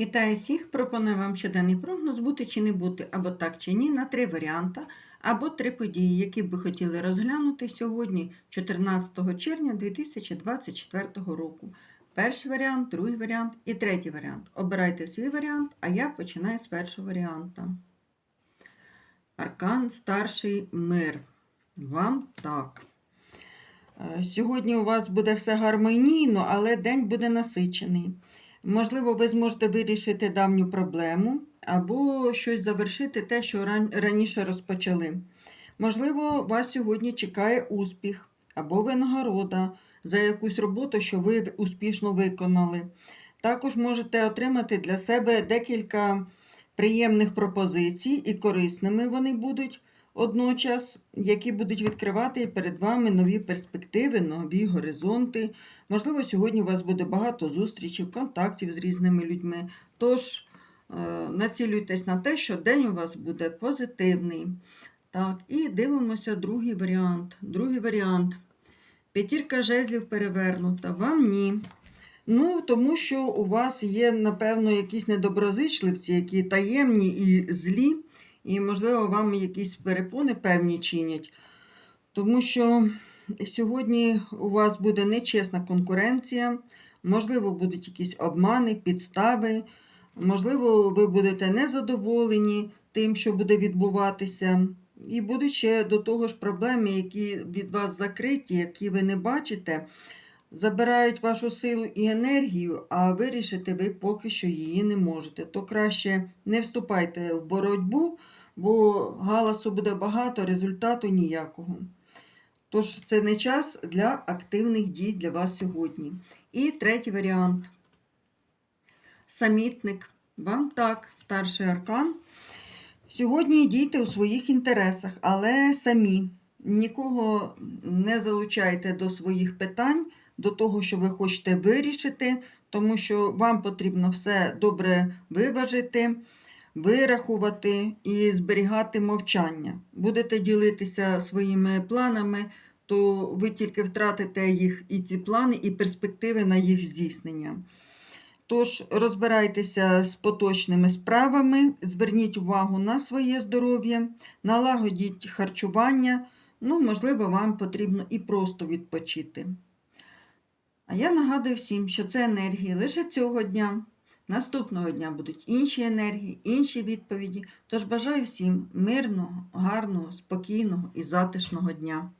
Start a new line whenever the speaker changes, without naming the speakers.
Вітаю всіх! Пропоную вам щоденний прогноз бути чи не бути, або так чи ні, на три варіанти, або три події, які б ви хотіли розглянути сьогодні, 14 червня 2024 року. Перший варіант, другий варіант і третій варіант. Обирайте свій варіант, а я починаю з першого варіанта. Аркан Старший Мир. Вам так. Е, Сьогодні у вас буде все гармонійно, але день буде насичений. Можливо, ви зможете вирішити давню проблему або щось завершити те, що ран- раніше розпочали. Можливо, вас сьогодні чекає успіх або винагорода за якусь роботу, що ви успішно виконали. Також можете отримати для себе декілька приємних пропозицій і корисними вони будуть одночас, які будуть відкривати перед вами нові перспективи, нові горизонти. Можливо, сьогодні у вас буде багато зустрічей, контактів з різними людьми. Тож е, націлюйтесь на те, що день у вас буде позитивний. Так, і дивимося другий варіант. Другий варіант. П'ятірка жезлів перевернута. Вам ні. Ну, тому що у вас є, напевно, якісь недоброзичливці, які таємні і злі, і, можливо, вам якісь перепони певні чинять. Тому що сьогодні у вас буде нечесна конкуренція, можливо, будуть якісь обмани, підстави, можливо, ви будете незадоволені тим, що буде відбуватися. І будуть ще до того ж проблеми, які від вас закриті, які ви не бачите, забирають вашу силу і енергію, а вирішити ви поки що її не можете. То краще не вступайте в боротьбу, бо галасу буде багато, результату ніякого. Тож це не час для активних дій для вас сьогодні. І третій варіант. Самітник. Вам так, старший аркан. Сьогодні дійте у своїх інтересах, але самі. Нікого не залучайте до своїх питань, до того, що ви хочете вирішити, тому що вам потрібно все добре виважити, вирахувати і зберігати мовчання. Будете ділитися своїми планами, то ви тільки втратите їх і ці плани, і перспективи на їх здійснення. Тож розбирайтеся з поточними справами, зверніть увагу на своє здоров'я, налагодіть харчування. Ну, можливо, вам потрібно і просто відпочити. А я нагадую всім, що це енергії лише цього дня. Наступного дня будуть інші енергії, інші відповіді. Тож бажаю всім мирного, гарного, спокійного і затишного дня.